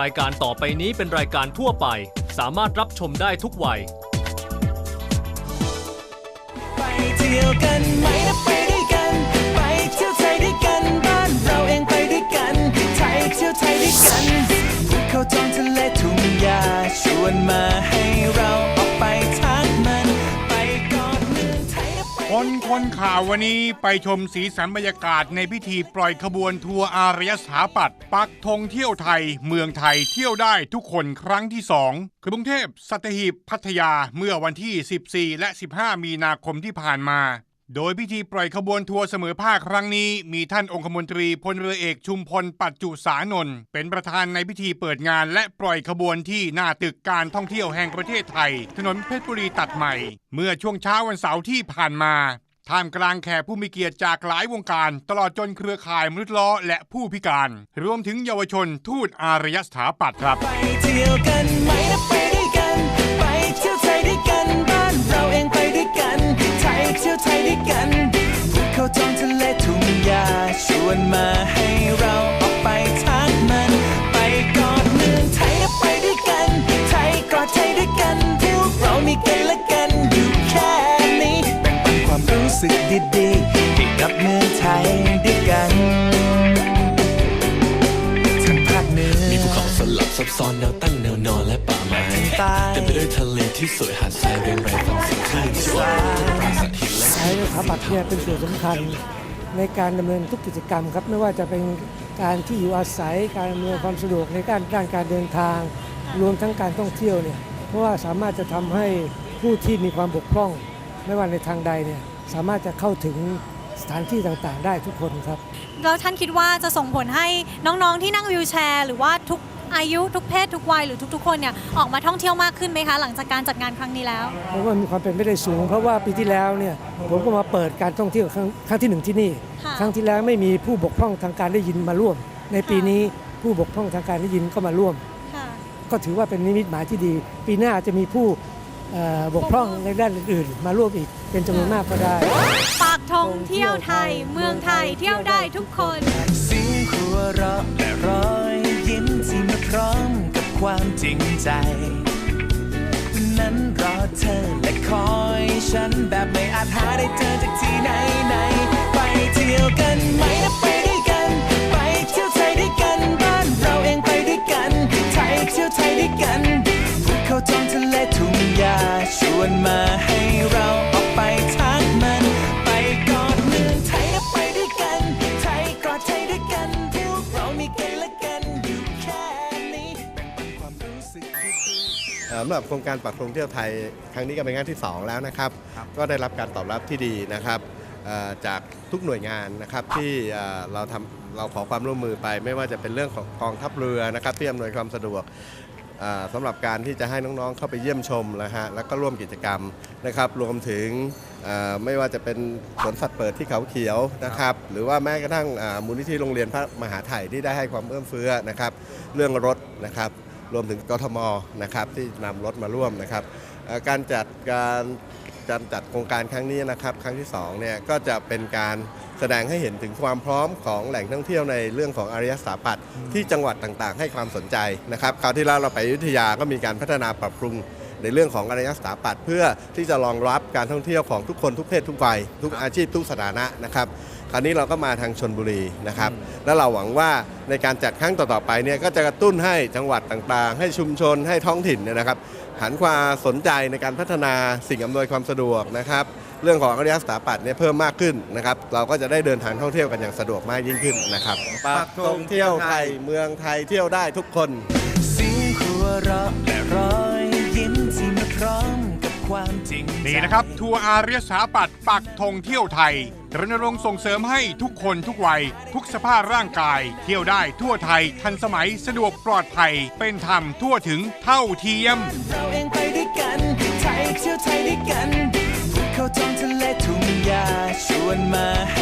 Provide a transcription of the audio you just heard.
รายการต่อไปนี้เป็นรายการทั่วไป สามารถรับชมได้ทุกวัย ไปเที่ยวกันไหมนะไปด้วยกัน ไปเที่ยวไทยด้วยกันบ้านเราเองไปด้วยกันไทยเที่ยวไทยด้วยกันภูเขาทองทะเลทุ่งหญ้าชวนมาให้เรา คนคนข่าววันนี้ไปชมสีสันบรรยากาศในพิธีปล่อยขบวนทัวร์อารยสถาปัตย์ปักธงเที่ยวไทย เมืองไทยเที่ยวได้ทุกคนครั้งที่2กรุงเทพสัตหีบพัทยาเมื่อวันที่ 14 และ 15 มีนาคมที่ผ่านมา โดยพิธีปล่อยขบวนทัวร์เสมอภาคครั้งนี้ มีท่านองคมนตรีพลเรือเอกชุมพลปัจจุสานนท์เป็นประธานในพิธีเปิดงาน และปล่อยขบวนที่หน้าตึกการท่องเที่ยวแห่งประเทศไทย ถนนเพชรบุรีตัดใหม่ เมื่อช่วงเช้าวันเสาร์ที่ผ่านมาท่ามกลางแขกผู้มีเกียรติจากหลายวงการ ตลอดจนเครือข่ายมนุษย์ล้อและผู้พิการ รวมถึงเยาวชนทูตอารยสถาปัตย์ครับ สึกดีๆให้กับเมืองไทยด้วยกันทั้งภาคเหนือมีภูเขาสลับซับซ้อนแนวตั้งแนวนอนและป่าไม้ใต้เต็มไปด้วยทะเลที่สวยหาดทรายเรียงรายฟังเสียงคลื่นที่สวยปราสาทหินและใช้สถาปัตย์เนี่ยเป็นส่วนสำคัญในการดำเนินทุกกิจกรรมครับไม่ว่าจะเป็นการที่อยู่อาศัยการอำนวยความสะดวกในการด้านการเดินทาง รวมทั้งการท่องเที่ยวเนี่ยเพราะว่าสามารถจะทำให้ผู้ที่มีความบกพร่อง ไม่ว่าในทางใดเนี่ย สามารถจะเข้าถึงสถานที่ต่างๆ ได้ทุกคนครับ แล้วท่านคิดว่าจะส่งผลให้น้องๆ ที่นั่งวิวแชร์ หรือว่าทุกอายุทุกเพศทุกวัยหรือทุกๆ คนเนี่ยออกมาท่องเที่ยวมากขึ้นไหมคะ หลังจากการจัดงานครั้งนี้แล้วเพราะว่ามีความเป็นไปได้สูง เพราะว่าปีที่แล้วเนี่ยผมก็มาเปิดการท่องเที่ยวครั้งครั้งที่หนึ่งที่นี่ค่ะครั้งที่แล้วไม่มีผู้บกพร่องทางการได้ยินมาร่วม ในปีนี้ผู้บกพร่องทางการได้ยินก็มาร่วมค่ะก็ถือว่าเป็นนิมิตหมายที่ดี ปีหน้าจะมีผู้เอ่อบกพร่องในด้านอื่นๆ มาร่วมอีก เป็นจำนวนมากก็ได้ ปากธงเที่ยวไทย เมืองไทยเที่ยวได้ทุกคนเสียงหัวเราะและรอยยิ้มที่มาพร้อมกับความจริงใจ นั้นรอเธอและคอยฉันแบบไม่อาจหาได้เจอจากที่ไหนไหนๆไปเที่ยวกันไหมนะไปด้วยกัน ไปเที่ยวไทยด้วยกันบ้านเราเองไปด้วยกัน ไทยเที่ยวไทยด้วยกันภูเขาทองทะเลทุ่งหญ้าชวนมาให้เรา สำหรับโครงการปักธงเที่ยวไทย ครั้งนี้ก็เป็นครั้งที่ 2 แล้วนะครับ ก็ได้รับการตอบรับที่ดีนะครับเอ่อจากทุกหน่วยงานนะครับที่เอ่อเราทำเราขอความร่วมมือไป ไม่ว่าจะเป็นเรื่องของกองทัพเรือนะครับที่อำนวยความสะดวกเอ่อสำหรับการที่จะให้น้องๆเข้าไปเยี่ยมชมนะฮะแล้วก็ร่วมกิจกรรมนะครับ รวมถึงเอ่อไม่ว่าจะเป็นสวนสัตว์เปิดที่เขาเขียวนะครับ หรือว่าแม้กระทั่งอ่ามูลนิธิโรงเรียนพระมหาไถ่ที่ได้ให้ความเอื้อมเฟื้อนะครับ เรื่องรถนะครับ รวมถึงกทมนะครับที่นำรถมาร่วมนะครับเอ่อการจัดการการจัดโครงการครั้งนี้นะครับครั้งที่2เนี่ยก็จะเป็นการแสดงให้เห็นถึงความพร้อมของแหล่งท่องเที่ยวในเรื่องของอารยสถาปัตย์ที่จังหวัดต่างๆ ให้ความสนใจนะครับคราวที่แล้วเราไปอยุธยาก็มีการพัฒนาปรับปรุงในเรื่องของอารยสถาปัตย์เพื่อที่จะรองรับการท่องเที่ยวของทุกคนทุกเพศทุกวัยทุกอาชีพทุกสถานะนะครับ คราวนี้เราก็มาทางชนบุรีนะครับ แล้วเราหวังว่าในการจัดครั้งต่อๆไปเนี่ยก็จะกระตุ้นให้จังหวัดต่างๆ ให้ชุมชนให้ท้องถิ่นเนี่ยนะครับหันความสนใจในการพัฒนาสิ่งอำนวยความสะดวกนะครับ เรื่องของอารยสถาปัตย์เนี่ยเพิ่มมากขึ้นนะครับ เราก็จะได้เดินทางท่องเที่ยวกันอย่างสะดวกมากยิ่งขึ้นนะครับปักธงเที่ยวไทยเมืองไทยเที่ยวได้ทุกคนเสียงหัวเราะและรอย ความจริงใจนี่นะครับ ทัวร์อารยสถาปัตย์ปักธงเที่ยวไทยรณรงค์ส่งเสริมให้ทุกคนทุกวัย ทุกสภาพร่างกาย เที่ยวได้ทั่วไทยทันสมัยสะดวกปลอดภัย เป็นธรรมทั่วถึงเท่าเทียมเราเองไปด้วยกันไทยเที่ยวไทยด้วยกันภูเขาทองทะเลทุ่งหญ้าชวนมาให้